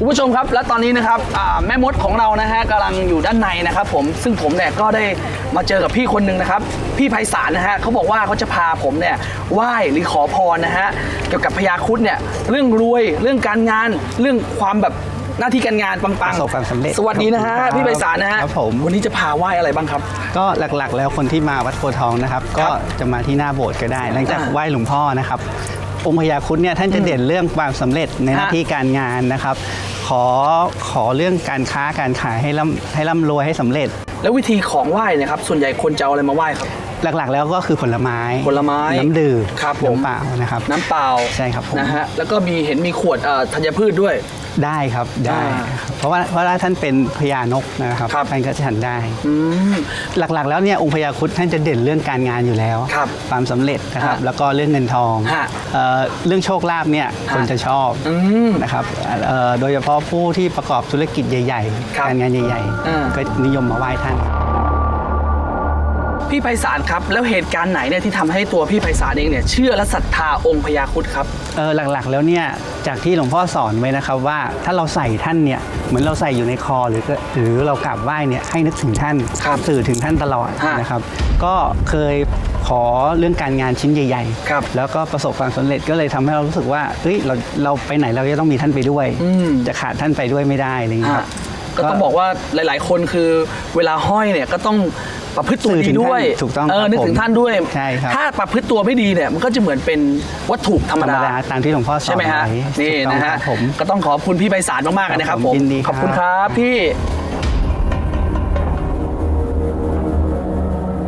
คุณผู้ชมครับ และตอนนี้นะครับอ่าแม่มดของเรานะฮะกำลังอยู่ด้านในนะครับผมซึ่งผมเนี่ยก็ได้มาเจอกับพี่คนหนึ่งนะครับ พี่ไพศาลนะฮะเขาบอกว่าเขาจะพาผมเนี่ยไหว้หรือขอพรนะฮะเกี่ยวกับพญาครุดเนี่ยเรื่องรวยเรื่องการงานเรื่องความแบบหน้าที่การงานปังประสบความสำเร็จสวัสดีนะฮะครับพี่ไพศาลนะฮะครับผมวันนี้จะพาไหว้อะไรบ้างครับ ก็หลักๆ แล้วคนที่มาวัดโพธิ์ทองนะครับ ก็จะมาที่หน้าโบสถ์ก็ได้ หลังจากอ่าไหว้หลวงพ่อนะครับ องค์พญาครุฑเนี่ยท่านจะเด่นเรื่องความสำเร็จในหน้าฮะที่การงานนะครับ ขอขอเรื่องการค้าการขายให้ร่ำให้ร่ำรวยให้สำเร็จ แล้ววิธีของไหว้เนะครับ ส่วนใหญ่คนจะเอาอะไรมาไหว้ครับ หลักๆ แล้วก็คือผลไม้ผลไม้น้ำดื่มครับผม น้ำเปล่านะครับ น้ำเปล่าใช่ครับผม นะฮะแล้วก็มีเห็นมีขวดเอ่อธัญพืชด้วย ได้ครับได้อ่าครับเพราะว่าเพราะว่าท่านเป็นพญานกนะครับครับ ท่านก็จะฉันได้ อืม หลักๆ แล้วเนี่ยองค์พญาครุฑท่านจะเด่นเรื่องการงานอยู่แล้วครับความสำเร็จนะครับฮะแล้วก็เรื่องเงินทองฮะเอ่อเรื่องโชคลาภเนี่ยฮะคนจะชอบอืมนะครับเอ่อโดยเฉพาะผู้ที่ประกอบธุรกิจใหญ่ ครับๆ การงานใหญ่ อ่า ๆ ก็นิยมมาไหว้ท่าน พี่ไพศาลครับ แล้วเหตุการณ์ไหนเนี่ยที่ทำให้ตัวพี่ไพศาลเองเนี่ยเชื่อและศรัทธาองค์พญาครุฑครับเออหลักๆ แล้วเนี่ยจากที่หลวงพ่อสอนไว้นะครับว่าถ้าเราใส่ท่านเนี่ยเหมือนเราใส่อยู่ในคอหรือก็หรือเรากราบไหว้เนี่ยให้นึกถึงท่านครับสื่อถึงท่านตลอดฮะนะครับ ก็เคยขอเรื่องการงานชิ้นใหญ่ครับแล้วก็ประสบความสำเร็จก็เลยทำให้เรารู้สึกว่าเฮ้ยเราเราไปไหนเราจะต้องมีท่านไปด้วยอืมจะขาดท่านไปด้วยไม่ได้อะไรอย่างเงี้ยคฮะรับก็ต้องบอกว่าหลาย ๆ คนคือเวลาห้อยเนี่ยก็ต้อง ประพฤติตัวสื่อถึดีงด้วยท่านถูกต้องเออครับนึกถึงผมท่านด้วย ใช่ครับ ถ้าประพฤติตัวไม่ดีเนี่ยมันก็จะเหมือนเป็นวัตถุธรรมธรรมดาดาตามที่หลวงพ่อสอนใช่ไหมฮะไว้นี่ถูกต้องนะคฮะรับผม ก็ต้องขอบคุณพี่ไพศาลมากๆนะครับครับผผมมยินดีครับ ขอบคุณครับพี่